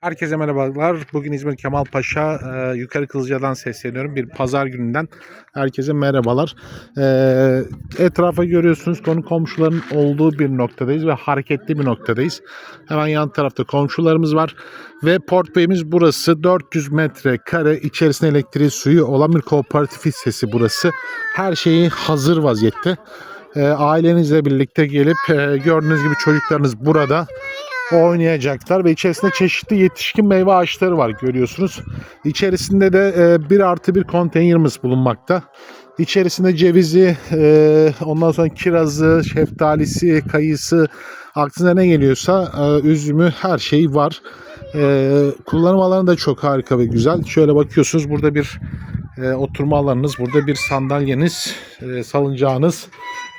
Herkese merhabalar. Bugün İzmir Kemalpaşa e, Yukarı Kızılca'dan sesleniyorum. Bir pazar gününden herkese merhabalar. E, etrafa görüyorsunuz konu komşuların olduğu bir noktadayız ve hareketli bir noktadayız. Hemen yan tarafta komşularımız var ve Port Bey'imiz burası. 400 metre kare içerisinde elektriği suyu olan bir kooperatif hissesi burası. Her şeyi hazır vaziyette. E, ailenizle birlikte gelip e, gördüğünüz gibi çocuklarınız burada oynayacaklar ve içerisinde çeşitli yetişkin meyve ağaçları var görüyorsunuz. İçerisinde de e, bir artı bir konteynerimiz bulunmakta. İçerisinde cevizi, e, ondan sonra kirazı, şeftalisi, kayısı, aklınıza ne geliyorsa e, üzümü her şey var. E, kullanım alanı da çok harika ve güzel. Şöyle bakıyorsunuz burada bir e, oturma alanınız, burada bir sandalyeniz, e, salıncağınız,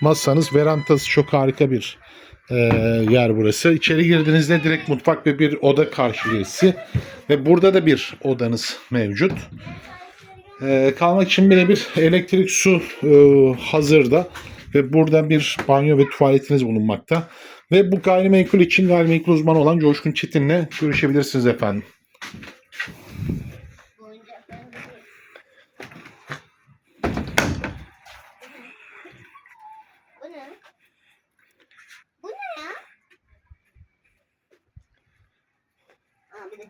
masanız, verantası çok harika bir e, yer burası. İçeri girdiğinizde direkt mutfak ve bir oda karşılayısı ve burada da bir odanız mevcut. E, kalmak için birebir elektrik su e, hazırda ve burada bir banyo ve tuvaletiniz bulunmakta. Ve bu gayrimenkul için gayrimenkul uzmanı olan Coşkun Çetin'le görüşebilirsiniz efendim. Bu